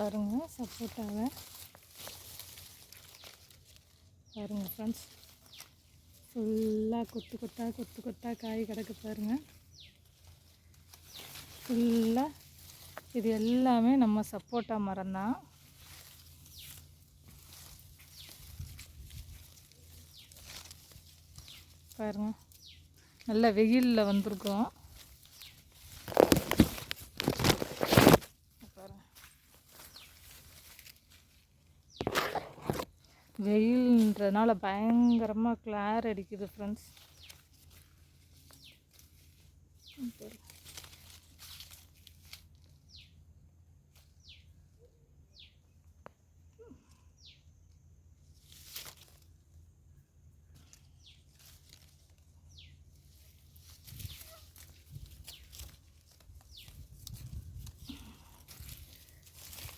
பாருங்க சப்போட்டாவை பாருங்க ஃப்ரெண்ட்ஸ் ஃபுல்லாக கொத்து கொத்தா கொத்து கொத்தா காய் கிடக்கு பாருங்க. ஃபுல்லாக இது எல்லாமே நம்ம சப்போட்டா மரம் தான் பாருங்க. நல்ல வெயிலில் வந்திருக்கோம் பாருங்க வெயில்ன்றனால பயங்கரமாக கிளார் அடிக்குது ஃப்ரெண்ட்ஸ்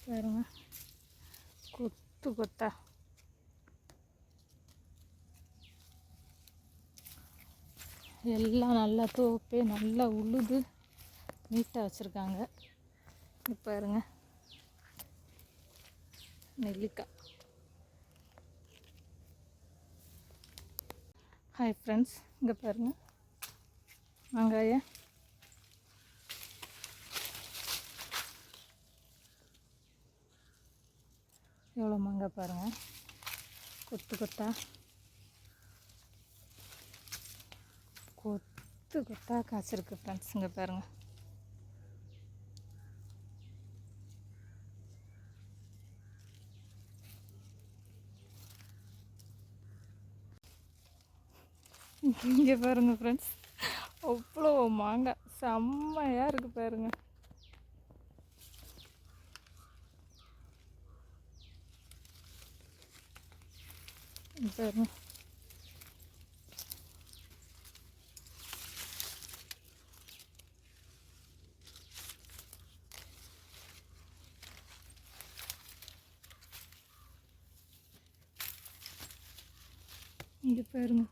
பாருங்க. கொத்து கொத்தா. எல்லாம் நல்லா தோப்பே நல்லா உழுது நீட்டாக வச்சுருக்காங்க. இப்போ இருங்க நெல்லிக்காய். ஹாய் ஃப்ரெண்ட்ஸ் இங்கே பாருங்க. வெங்காயம். எவ்வளோ மாங்காய் பாருங்கள் கொத்து கொத்தா. கொத்து கொத்தா காய்ச்சிருக்கு ஃப்ரெண்ட்ஸுங்க பாருங்கள் இங்கே பாருங்கள் ஃப்ரெண்ட்ஸ் அவ்வளோ மாங்காய். செம்மையாக இருக்குது பாருங்கள் பாருங்கள் இங்கே பாருங்க.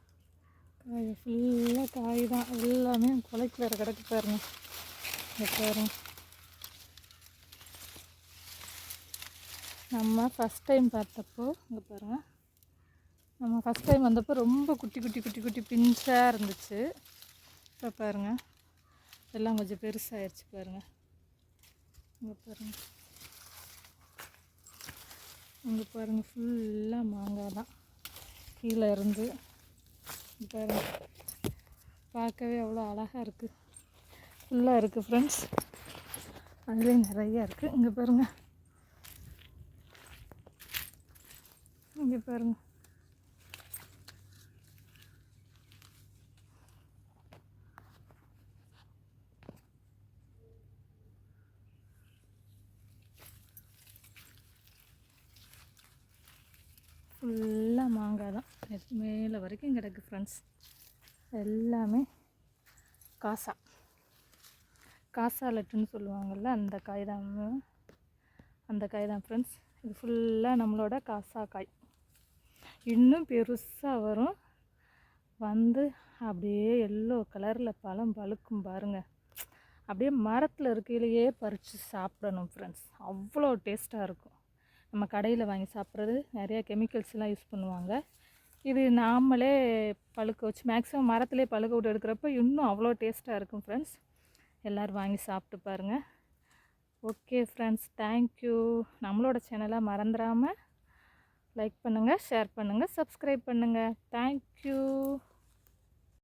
காய் ஃபுல்லாக காய் தான். எல்லாமே குலைக்கு வேறு கிடக்கு பாருங்க. இங்கே பாருங்க. நம்ம ஃபஸ்ட் டைம் பார்த்தப்போ இங்கே பாருங்க. நம்ம ஃபஸ்ட் டைம் வந்தப்போ ரொம்ப குட்டி குட்டி குட்டி குட்டி பிஞ்சாக இருந்துச்சு. இப்போ பாருங்க. எல்லாம் கொஞ்சம் பெருசாகிடுச்சு பாருங்க. இங்கே பாருங்க. இங்கே பாருங்க ஃபுல்லாக மாங்காய் தான். கீழே இருந்து பாருங்க. பார்க்கவே அவ்வளோ அழகாக இருக்குது ஃபுல்லாக இருக்குது ஃப்ரெண்ட்ஸ் அதுலேயும் நிறையா இருக்குது இங்கே பாருங்க. இங்கே பாருங்க. ஃபுல்லாக மாங்காய் தான். மேலே வரைக்கும் கிடக்கு ஃப்ரெண்ட்ஸ் எல்லாமே காசா. காசா லட்டுன்னு சொல்லுவாங்கள்ல அந்த காய் தான் அந்த காய் தான் ஃப்ரெண்ட்ஸ் இது ஃபுல்லாக நம்மளோட காசா காய். இன்னும் பெருசாக வரும். வந்து அப்படியே எல்லோ கலரில் பழம் பழுக்கும் பாருங்கள் அப்படியே மரத்தில் இருக்கையிலேயே பறித்து சாப்பிடணும் ஃப்ரெண்ட்ஸ் அவ்வளோ டேஸ்ட்டாக இருக்கும். நம்ம கடையில் வாங்கி சாப்பிட்றது நிறையா கெமிக்கல்ஸ்லாம் யூஸ் பண்ணுவாங்க. இது நாமளே பழுக்க வச்சு மேக்ஸிமம் மரத்துலேயே பழுக்க விட்டு எடுக்கிறப்ப இன்னும் அவ்வளோ டேஸ்ட்டாக இருக்கும் ஃப்ரெண்ட்ஸ் எல்லோரும் வாங்கி சாப்பிட்டு பாருங்கள் ஓகே ஃப்ரெண்ட்ஸ் தேங்க்யூ நம்மளோட சேனலை மறந்துடாமல் லைக் பண்ணுங்கள் ஷேர் பண்ணுங்கள் சப்ஸ்கிரைப் பண்ணுங்கள் தேங்க்யூ